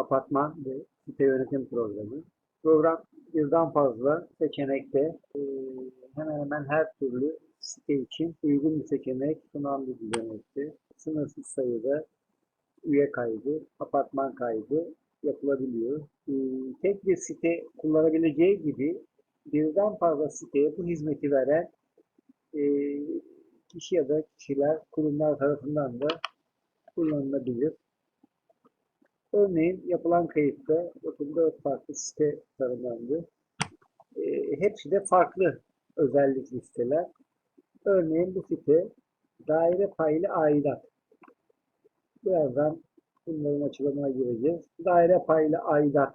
apartman ve site yönetim programı. Program birden fazla seçenekte hemen hemen her türlü site için uygun bir seçenek sunan bir düzenekte. Sınırsız sayıda üye kaydı, apartman kaydı yapılabiliyor. Tek bir site kullanabileceği gibi birden fazla siteye bu hizmeti veren kişi ya da kişiler, kurumlar tarafından da kullanılabilir. Örneğin yapılan kayıtta bakın dört farklı site tanımlandı. E, hepsi de farklı özellikli siteler. Örneğin bu site daire paylı aidat. Birazdan bunların açılımına gireceğiz. Daire paylı aidat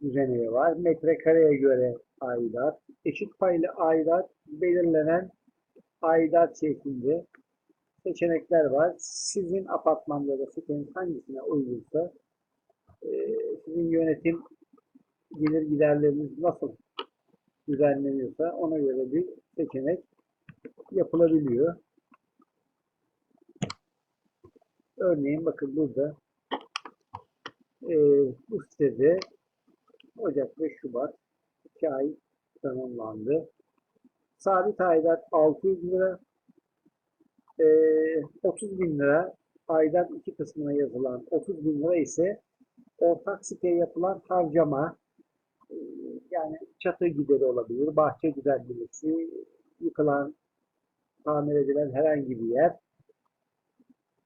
düzeneği var. Metrekareye göre aidat. Eşit paylı aidat belirlenen aidat şeklinde seçenekler var. Sizin apartmanda da sitenin hangisine uygunsa e, sizin yönetim gelir giderleriniz nasıl düzenleniyorsa ona göre bir seçenek yapılabiliyor. Örneğin bakın burada e, bu sitede Ocak ve Şubat 2 ay tamamlandı. Sabit aidat 600 lira, e, 30 bin lira aidat iki kısmına yazılan 30 bin lira ise ortak siteye yapılan harcama e, yani çatı gideri olabilir, bahçe düzenlemesi, yıkılan, tamir edilen herhangi bir yer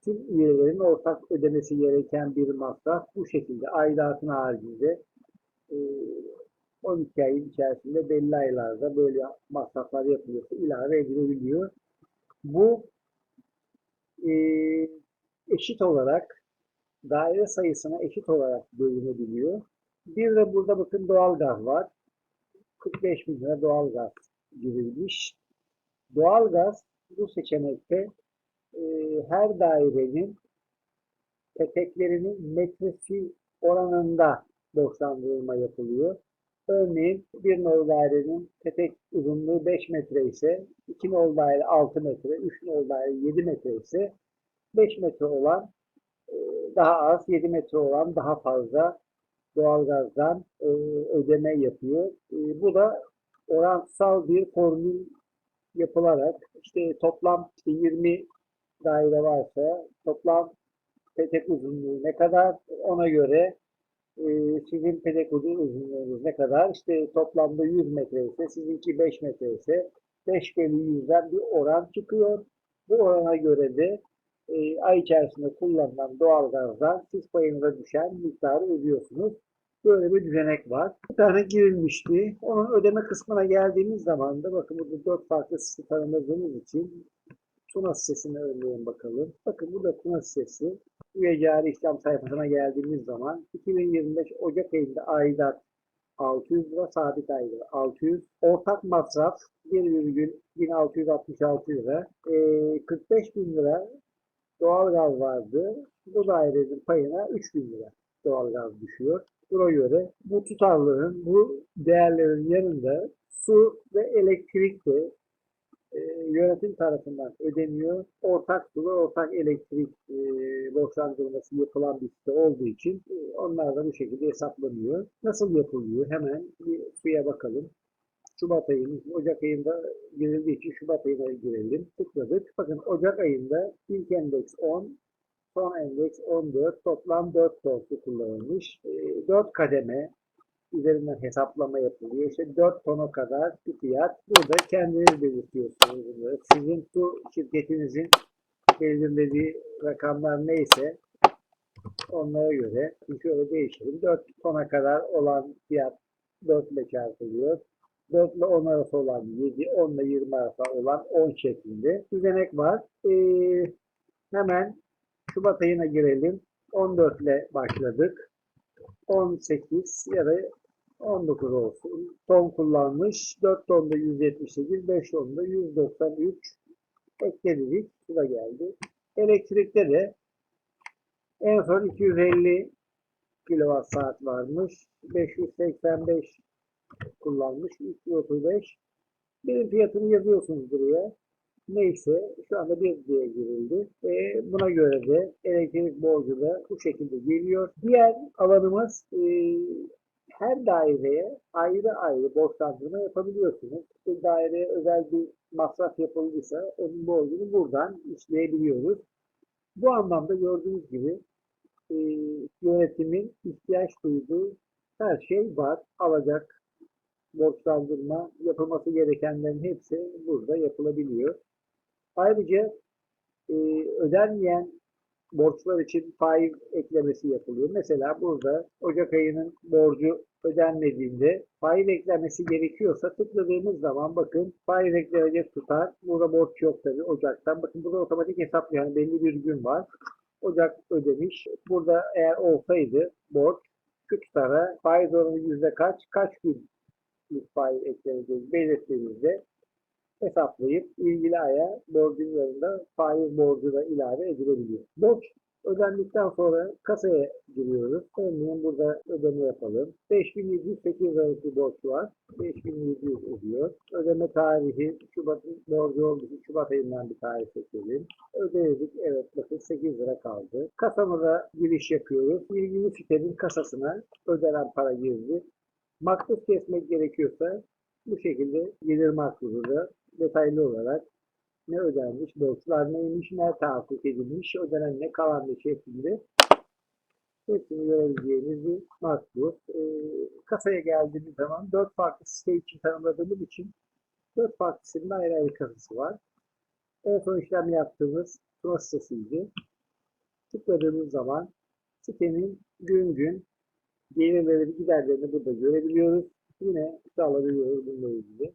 tüm üyelerin ortak ödemesi gereken bir masraf bu şekilde aidatın haricinde e, 12 ayın içerisinde belli aylarda böyle masraflar yapılıyorsa ilave edilebiliyor. Bu e, eşit olarak daire sayısına eşit olarak bölünebiliyor. Bir de burada bakın doğalgaz var. 45 bin lira doğalgaz girilmiş. Doğalgaz bu seçenekte e, her dairenin peteklerinin metresi oranında borçlandırılma yapılıyor. Örneğin bir nol dairenin petek uzunluğu 5 metre ise 2 nol daire 6 metre, 3 nol daire 7 metre ise 5 metre olan e, daha az, 7 metre olan daha fazla doğalgazdan e, ödeme yapıyor. E, bu da oransal bir formül yapılarak işte toplam işte 20 daire varsa toplam petek uzunluğu ne kadar ona göre sizin petek uzunluğunuz ne kadar işte toplamda 100 metre ise sizinki 5 metre ise 5 bölü 100'den bir oran çıkıyor. Bu orana göre de e, ay içerisinde kullanılan doğalgazdan siz payınıza düşen miktarı ödüyorsunuz. Böyle bir düzenek var. Bir tane girilmişti. Onun ödeme kısmına geldiğimiz zaman da bakın burada dört farklı site tanımladığımız için Tuna sitesine örneğin bakalım. Bakın burada Tuna sitesi. Üye cari işlem sayfasına geldiğimiz zaman 2025 Ocak ayında aidat 600 lira sabit ayda 600. Ortak masraf 1,1666 lira. E, 45 bin lira doğalgaz vardı. Bu dairenin payına 3 bin lira doğalgaz düşüyor. Buna göre bu tutarlığın, bu değerlerin yanında su ve elektrik de e, yönetim tarafından ödeniyor. Ortak su ortak elektrik e, borçlandırması yapılan bir site olduğu için e, onlar da bu şekilde hesaplanıyor. Nasıl yapılıyor? Hemen bir suya bakalım. Şubat ayının, Ocak ayında girildiği için Şubat ayına girelim. Tıkladık. Bakın Ocak ayında ilk endeks 10, son endeks 14, toplam 4 torsu kullanılmış. E, 4 kademe üzerinden hesaplama yapılıyor. İşte 4 tona kadar bir fiyat. Burada kendiniz belirtiyorsunuz. Sizin su şirketinizin belirlediği rakamlar neyse onlara göre şöyle değişelim. 4 tona kadar olan fiyat 4 ile çarpılıyor. 4 ile 10 arası olan 7, 10 ile 20 arası olan 10 şeklinde düzenek var. Ee, hemen Şubat ayına girelim. 14 ile başladık. 18 ya da 19 olsun. Ton kullanmış. 4 tonda 178, 5 tonda 193 ekledik. Bu da geldi. Elektrikte de en son 250 kilowatt saat varmış. 585 kullanmış. 335. Birim fiyatını yazıyorsunuz buraya. Neyse şu anda bir diye girildi. Ve buna göre de elektrik borcu da bu şekilde geliyor. Diğer alanımız e, her daireye ayrı ayrı borçlandırma yapabiliyorsunuz. Bir daireye özel bir masraf yapıldıysa onun borcunu buradan işleyebiliyoruz. Bu anlamda gördüğünüz gibi e, yönetimin ihtiyaç duyduğu her şey var. Alacak, borçlandırma, yapılması gerekenlerin hepsi burada yapılabiliyor. Ayrıca e, ödenmeyen borçlar için faiz eklemesi yapılıyor. Mesela burada Ocak ayının borcu ödenmediğinde faiz eklenmesi gerekiyorsa tıkladığımız zaman bakın faiz eklenecek tutar. Burada borç yok tabii Ocak'tan. Bakın burada otomatik hesaplıyor. Yani belli bir gün var. Ocak ödemiş. Burada eğer olsaydı borç şu tutara faiz oranı yüzde kaç, kaç gün faiz ekleneceğini belirttiğimizde hesaplayıp ilgili aya borcun yanında faiz borcu da ilave edilebiliyor. Borç ödendikten sonra kasaya giriyoruz. Örneğin burada ödeme yapalım. 5708 liralık bir borç var. 5700 ödüyor. Ödeme tarihi Şubat borcu olduğu için Şubat ayından bir tarih seçelim. Ödedik. Evet bakın 8 lira kaldı. Kasamıza giriş yapıyoruz. İlgili sitenin kasasına ödenen para girdi. Makbuz kesmek gerekiyorsa bu şekilde gelir makbuzu da detaylı olarak ne ödenmiş, borçlar neymiş, ne tahakkuk edilmiş, ödenen ne kalan ne şeklinde hepsini görebileceğiniz bir makbuz. Ee, kasaya geldiğimiz zaman dört farklı site için tanımladığımız için dört farklı sitenin ayrı ayrı kasası var. En son işlem yaptığımız Tuna. Tıkladığımız zaman sitenin gün gün gelirleri, giderlerini burada görebiliyoruz. Yine sağlayabiliyoruz bununla ilgili.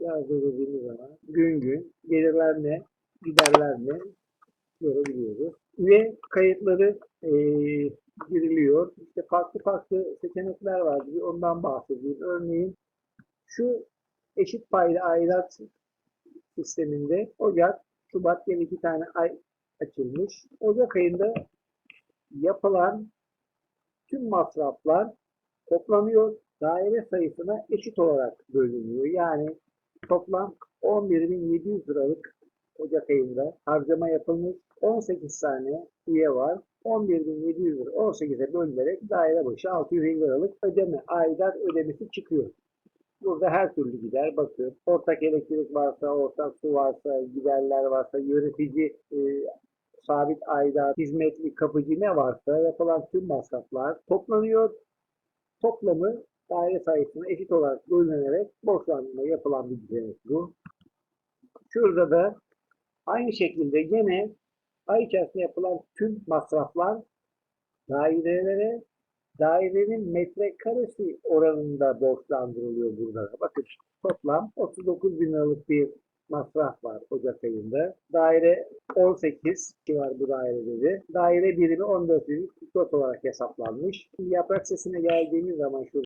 Yazdırdığımız zaman gün gün gelirler ne, giderler ne görebiliyoruz. Üye kayıtları eee giriliyor. İşte farklı farklı seçenekler var. Bir ondan bahsedeyim. Örneğin şu eşit paylı aidat sisteminde Ocak, Şubat diye iki tane ay açılmış. Ocak ayında yapılan tüm masraflar toplanıyor. Daire sayısına eşit olarak bölünüyor. Yani toplam 11.700 liralık Ocak ayında harcama yapılmış. 18 tane üye var. 11.700 lira 18'e bölünerek daire başı 650 liralık ödeme, aidat ödemesi çıkıyor. Burada her türlü gider bakın. Ortak elektrik varsa, ortak su varsa, giderler varsa, yönetici e, sabit aidat, hizmetli kapıcı ne varsa yapılan tüm masraflar toplanıyor. Toplamı daire sayısına eşit olarak bölünerek borçlanma yapılan bir düzenek bu. Şurada da aynı şekilde gene ay içerisinde yapılan tüm masraflar dairelere dairenin metrekaresi oranında borçlandırılıyor burada. Bakın toplam 39 bin liralık bir masraf var Ocak ayında. Daire 18 ki var bu dairede de. Daire birimi 14 bin 44 olarak hesaplanmış. Yaprak sesine geldiğimiz zaman şurada